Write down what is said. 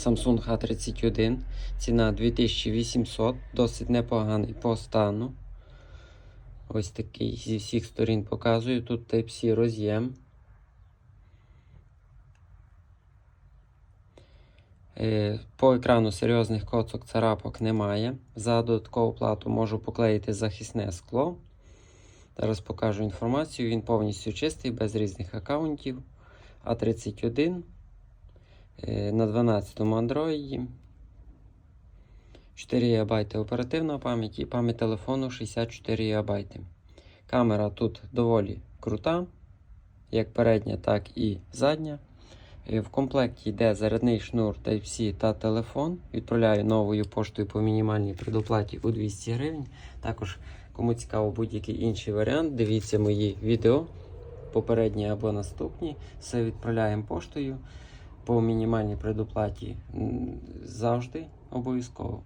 Samsung A31. Ціна 2800, досить непоганий по стану. Ось такий зі всіх сторін показую. Тут Type-C роз'єм. Е, По екрану серйозних коцок царапок немає. За додаткову плату можу поклеїти захисне скло. Зараз покажу інформацію. Він повністю чистий, без різних аккаунтів. А31 е, на 12 Android. 4 ГБ оперативної пам'яті і пам'ять телефону 64 ГБ. Камера тут доволі крута, як передня, так і задня. Е, В комплекті йде зарядний шнур Type-C та телефон. Відправляю новою поштою по мінімальній предоплаті у 200 гривень. Також, кому цікаво будь-який інший варіант, дивіться мої відео, попередні або наступні. Все відправляємо поштою по мінімальній предоплаті завжди обов'язково.